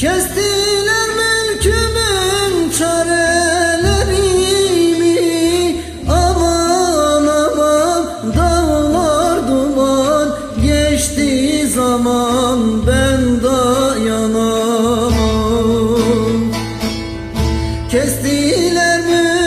Kestiler mülkümün çarelerimi. Aman aman dağlar duman Geçti zaman ben dayanamam Kestiler mülkümün